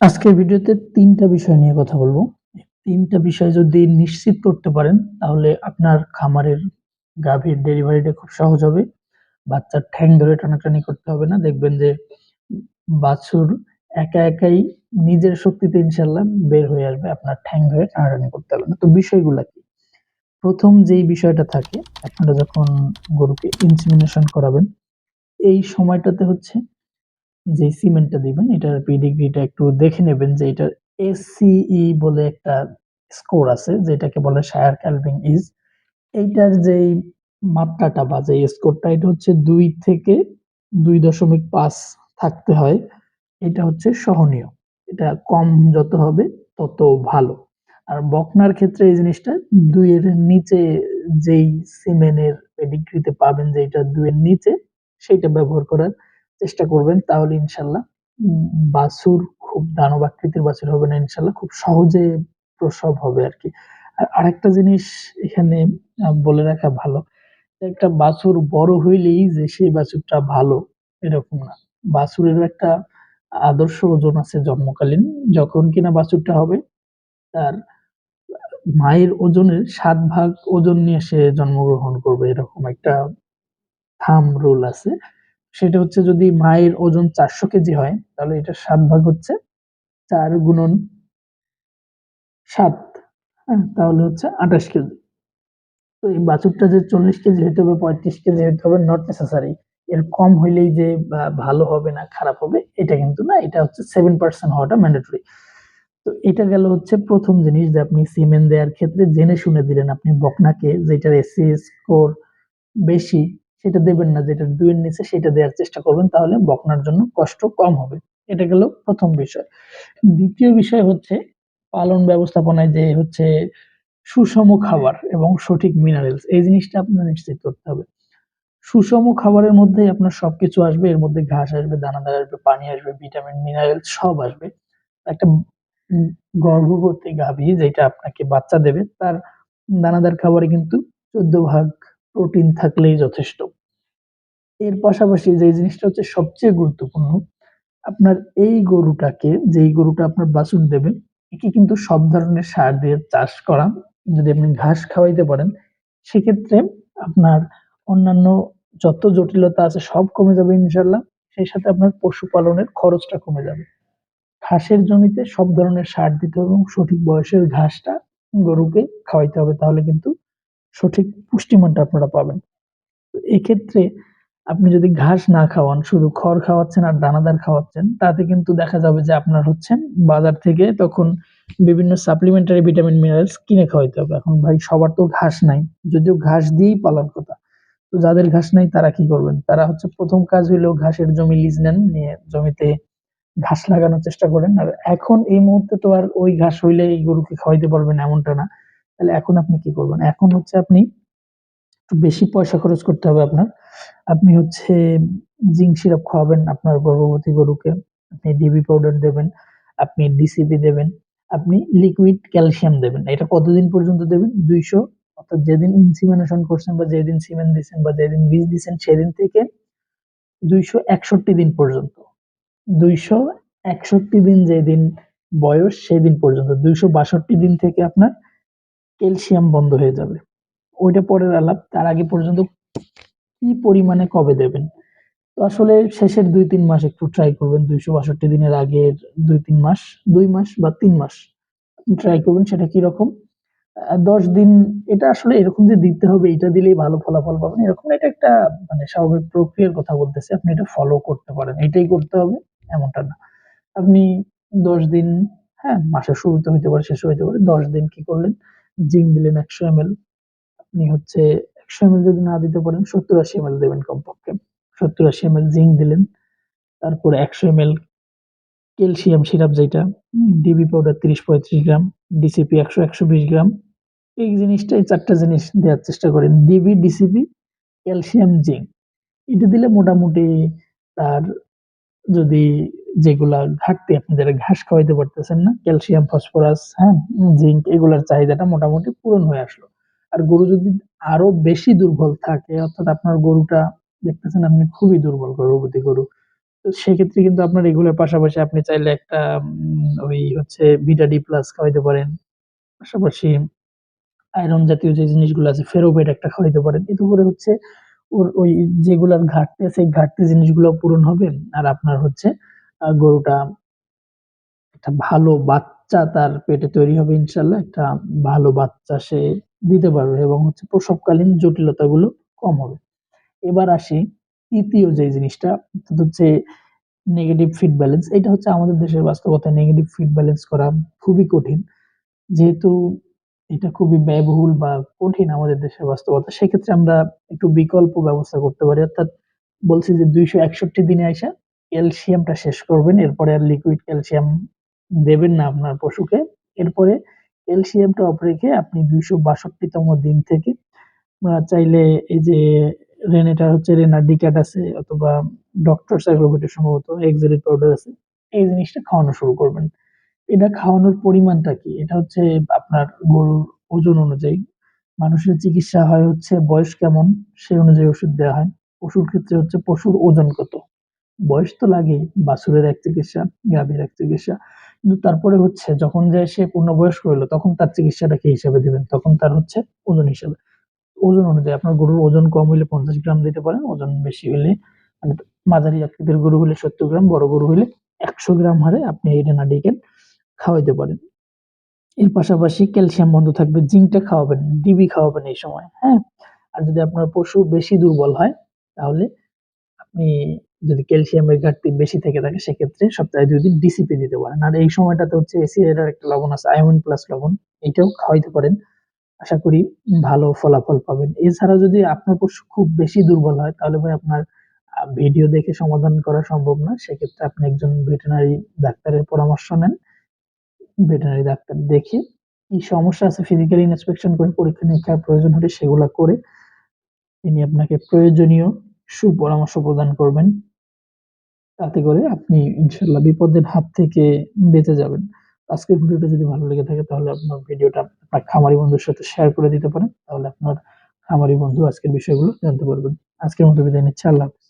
আজকের ভিডিওতে তিনটা বিষয় নিয়ে কথা বলব তিনটা বিষয় যদি নিশ্চিত করতে পারেন তাহলে আপনার খামারের গাভীর ডেলিভারিটা খুব সহজ হবে। বাচ্চার ঠ্যাং ধরে টানাটানি করতে হবে না। দেখবেন যে বাছুর একা একাই নিজের শক্তিতে ইনশাল্লাহ বের হয়ে আসবে। আপনার ঠ্যাং ধরে টানাটানি করতে হবে না। তো বিষয়গুলো কি? প্রথম যেই বিষয়টা থাকে আপনারা যখন গরুকে ইনসেমিনেশন করাবেন, এই সময়টাতে হচ্ছে যে সিমেন্টটা দিবেন, এটার পেডিগ্রিটা একটু দেখে নেবেন যে এটার এসসিই বলে একটা স্কোর আছে, যেটাকে বলে শায়ার ক্যালভিং ইজ। এইটার যেই মাত্রাটা বা যে স্কোরটা এটা হচ্ছে দুই থেকে ২.৫ থাকতে হয়। এটা হচ্ছে সহনীয়। এটা কম যত হবে, তত ভালো। আর বকনার ক্ষেত্রে এই জিনিসটা দুইয়ের নিচে যেই সিমেনের পেডিগ্রিতে পাবেন যে এটা ২ এর নিচে, সেইটা ব্যবহার করার চেষ্টা করবেন তাহলে ইনশাল্লাহ বাছুর খুব দানব আকৃতির বাছুর হবে না ইনশাল্লাহ, খুব সহজে প্রসব হবে আরকি। আর আরেকটা জিনিস এখানে বলে রাখা ভালো। একটা বাছুর বড় হইলেই যে সেই বাছুরটা ভালো, এরকম না। বাছুরেরও একটা আদর্শ ওজন আছে জন্মকালীন। যখন কিনা বাছুরটা হবে, তার মায়ের ওজনের সাত ভাগ ওজন নিয়ে সে জন্মগ্রহণ করবে, এরকম একটা থাম রুল আছে। সেটা হচ্ছে যদি মায়ের ওজন ৪০০ কেজি হয় তাহলে এটা সাত ভাগ হচ্ছে চার গুণন সাত হ্যাঁ? তাহলে হচ্ছে ২৮ কেজি। তো এই বাছুরটা যে ৪০ কেজি হইতে হবে, ৩৫ কেজি হইতে হবে নট নেসেসারি। এর কম হইলেই যে ভালো হবে না খারাপ হবে এটা কিন্তু না। এটা হচ্ছে সেভেন পার্সেন্ট হওয়াটা ম্যান্ডেটরি। তো এটা গেল হচ্ছে প্রথম জিনিস যে আপনি সিমেন্ট দেওয়ার ক্ষেত্রে জেনে শুনে দিলেন। আপনি বকনাকে যেটার এসি স্কোর বেশি সেটা দেবেন না। যেটা ২ এর নিচে সেটা দেওয়ার চেষ্টা করবেন তাহলে বকনার জন্য কষ্ট কম হবে। এটা গেল প্রথম বিষয়। দ্বিতীয় বিষয় হচ্ছে পালন ব্যবস্থাপনায় যে হচ্ছে সুষম খাবার এবং সঠিক মিনারেলস এই জিনিসটা আপনার নিশ্চিত করতে হবে। সুষম খাবারের মধ্যেই আপনার সবকিছু আসবে। এর মধ্যে ঘাস আসবে, দানাদার আসবে, পানি আসবে, ভিটামিন, মিনারেলস সব আসবে। একটা গর্ভবতী গাভী যেটা আপনাকে বাচ্চা দেবে তার দানাদার খাবারে কিন্তু ১৪ ভাগ প্রোটিন থাকলেই যথেষ্ট। এর পাশাপাশি যে জিনিসটা হচ্ছে সবচেয়ে গুরুত্বপূর্ণ, আপনার এই গরুটাকে যেই গরুটা আপনার বাছুর দেবেন একে কিন্তু সব ধরনের সার দিয়ে চাষ করা। যদি আপনি ঘাস খাওয়াইতে পারেন, সেক্ষেত্রে আপনার অন্যান্য যত জটিলতা আছে সব কমে যাবে ইনশাল্লাহ সেই সাথে আপনার পশুপালনের খরচটা কমে যাবে। ঘাসের জমিতে সব ধরনের সার দিতে হবে এবং সঠিক বয়সের ঘাসটা গরুকে খাওয়াইতে হবে। তাহলে কিন্তু সঠিক পুষ্টিমানটা আপনারা পাবেন। এক্ষেত্রে আপনি যদি ঘাস না খাওয়ান, শুধু খড় খাওয়াচ্ছেন আর দানাদার খাওয়াচ্ছেন, তাতে কিন্তু দেখা যাবে যে আপনার হচ্ছেন বাজার থেকে তখন বিভিন্ন সাপ্লিমেন্টারি ভিটামিন, মিনারেলস কিনে খাওয়াইতে হবে। এখন ভাই সবার তো ঘাস নাই। যদিও ঘাস দিয়েই পালার কথা। তো যাদের ঘাস নাই তারা কি করবেন? তারা হচ্ছে প্রথম কাজ হইল ঘাসের জমি লিজ নেন, নিয়ে জমিতে ঘাস লাগানোর চেষ্টা করেন। আর এখন এই মুহূর্তে তো আর ওই ঘাস হইলেই গরুকে খাওয়াইতে পারবেন এমনটা না। তাহলে এখন আপনি কি করবেন? এখন হচ্ছে আপনি একটু বেশি পয়সা খরচ করতে হবে আপনার। আপনি হচ্ছে জিঙ্ক সিরাপ খাওয়াবেন আপনার গর্ভবতী গরুকে। আপনি ডিবি পাউডার দেবেন, আপনি ডিসিপি দেবেন, আপনি লিকুইড ক্যালসিয়াম দেবেন। এটা কতদিন পর্যন্ত দেবেন? ২০০ অর্থাৎ যেদিন ইনসিমিনেশন করছেন বা যেদিন সিমেন্ট দিচ্ছেন বা যেদিন বীজ দিচ্ছেন সেদিন থেকে ২৬১ দিন পর্যন্ত। ২৬১ দিন যেদিন বয়স সেদিন পর্যন্ত। ২৬২ দিন থেকে আপনার ক্যালসিয়াম বন্ধ হয়ে যাবে। ওইটা পরের আলাপ। তার আগে পর্যন্ত কি পরিমাণে কবে দেবেন? তো আসলে শেষের ২-৩ মাস একটু ট্রাই করবেন। ২৬২ দিনের আগের ২-৩ মাস, দুই মাস বা তিন মাস ট্রাই করবেন সেটা কীরকম? দশ দিন এটা আসলে এরকম যে দিতে হবে এটা দিলেই ভালো ফলাফল পাবেন এরকম এটা একটা মানে স্বাভাবিক প্রক্রিয়ার কথা বলতেছে আপনি এটা ফলো করতে পারেন। এটাই করতে হবে এমনটা না। আপনি ১০ দিন হ্যাঁ, মাসের শুরুতে হইতে পারে, শেষে হইতে পারে। ১০ দিন কি করলেন? জিঙ্ক দিলেন ১০০ এমএল। আপনি হচ্ছে ১০০ এমএল যদি না দিতে পারেন ৭০-৮০ এমএল দেবেন কমপক্ষে। ৭০-৮০ এমএল জিঙ্ক দিলেন। তারপরে ১০০ এমএল ক্যালসিয়াম সিরাপ যেটা, ডিবি পাউডার ৩০-৩৫ গ্রাম, ডিসিপি একশো একশো বিশ গ্রাম। এই জিনিসটা এই ৪ জিনিস দেওয়ার চেষ্টা করেন। DB, DCP, calcium, zinc. এটা দিলে মোটামুটি তার যদি যেগুলা ঘাটতি আপনি যারা ঘাস খাওয়াইতে পারতেছেন না, ক্যালসিয়াম, ফসফরাস, হ্যাঁ? জিঙ্ক এগুলার চাহিদাটা মোটামুটি পূরণ হয়ে আসলো। আর গরু যদি আরও বেশি দুর্বল থাকে অর্থাৎ আপনার গরুটা দেখতেছেন আপনি খুবই দুর্বল গর্ভবতী গরু। তো সেক্ষেত্রে কিন্তু আপনার এগুলোর পাশাপাশি আপনি চাইলে একটা ওই হচ্ছে Vita-D plus খাওয়াইতে পারেন। পাশাপাশি আয়রন জাতীয় যে জিনিসগুলো আছে ফেরোভেট একটা খাওয়াইতে পারেন। এতে করে হচ্ছে ওর ওই যেগুলার ঘাটতি আছে, ঘাটতি জিনিসগুলো পূরণ হবে। আর আপনার হচ্ছে গরুটা একটা ভালো বাচ্চা তার পেটে তৈরি হবে ইনশাল্লাহ একটা ভালো বাচ্চা সে দিতে পারবে এবং হচ্ছে প্রসবকালীন জটিলতাগুলো কম হবে। এবার আসি তৃতীয় যে জিনিসটা হচ্ছে নেগেটিভ ফিড ব্যালেন্স। এটা হচ্ছে আমাদের দেশের বাস্তবতায় নেগেটিভ ফিড ব্যালেন্স করা খুবই কঠিন। যেহেতু এটা খুবই ব্যয়বহুল বা কঠিন আমাদের দেশের বাস্তবতা। সেক্ষেত্রে আমরা একটু বিকল্প ব্যবস্থা করতে পারি। অর্থাৎ বলছি যে ২৬১ দিনে আইসা ক্যালসিয়ামটা শেষ করবেন। এরপরে আর লিকুইড ক্যালসিয়াম দেবেন না আপনার পশুকে। এরপরে ক্যালসিয়ামটা অফ রেখে আপনি ২৬২ তম দিন থেকে চাইলে এই যে রেনেটার হচ্ছে রেনাডিকেট আছে অথবা ডক্টর অ্যাগ্রোভেটের সম্ভবত এক্সালিট পাউডার আছে। এই জিনিসটা খাওয়ানো শুরু করবেন। এটা খাওয়ানোর পরিমাণটা কি? এটা হচ্ছে আপনার গরুর ওজন অনুযায়ী। মানুষের চিকিৎসা হয় হচ্ছে বয়স কেমন, সেই অনুযায়ী ওষুধ দেওয়া হয়। পশুর ক্ষেত্রে হচ্ছে পশুর ওজন কত? বয়স তো লাগেই। বাছুরের এক চিকিৎসা, গাভীর এক চিকিৎসা। কিন্তু তারপরে হচ্ছে যখন যায় সে পূর্ণবয়স্ক হইল তখন তার চিকিৎসাটা কি হিসাবে দিবেন? তখন তার হচ্ছে ওজন হিসাবে। ওজন অনুযায়ী আপনার গরুর ওজন কম হইলে ৫০ গ্রাম দিতে পারেন। ওজন বেশি হইলে মানে মাঝারি আকৃতির গরু হইলে ৭০ গ্রাম, বড় গরু হইলে ১০০ গ্রাম হারে আপনি এই রেনাডিকেট খাওয়াইতে পারেন। এর পাশাপাশি ক্যালসিয়াম বন্ধ থাকবে, জিঙ্কটা খাওয়াবেন, ডিবি খাওয়াবেন এই সময়, হ্যাঁ? আর যদি আপনার পশু বেশি দুর্বল হয় তাহলে আপনি যদি ক্যালসিয়ামের ঘাটতি বেশি থেকে থাকে, সেক্ষেত্রে সপ্তাহে ২ দিন ডিসিপি দিতে পারেন। আর এই সময়টাতে হচ্ছে এসিআর এর একটা লবণ আছে আয়রন প্লাস লবণ। এটাও খাওয়াইতে পারেন। আশা করি ভালো ফলাফল পাবেন। এছাড়া যদি আপনার পশু খুব বেশি দুর্বল হয়, তাহলে ভাই আপনার ভিডিও দেখে সমাধান করা সম্ভব না। সেক্ষেত্রে আপনি একজন ভেটেরিনারি ডাক্তারের পরামর্শ নেন। ভেটেনারি ডাক্তার দেখে কি সমস্যা আছে ফিজিক্যালি ইন্সপেকশন করে পরীক্ষা-নিরীক্ষার প্রয়োজন হলে সেগুলা করে, তিনি আপনাকে প্রয়োজনীয় সুপরামর্শ প্রদান করবেন। তাতে করে আপনি ইনশাল্লাহ বিপদের হাত থেকে বেঁচে যাবেন। আজকের ভিডিওটা যদি ভালো লেগে থাকে তাহলে আপনার ভিডিওটা আপনার খামারি বন্ধুর সাথে শেয়ার করে দিতে পারেন। তাহলে আপনার খামারি বন্ধু আজকের বিষয়গুলো জানতে পারবেন। আজকের মতো বিদায় নিচ্ছে, আল্লাহ হাফেজ।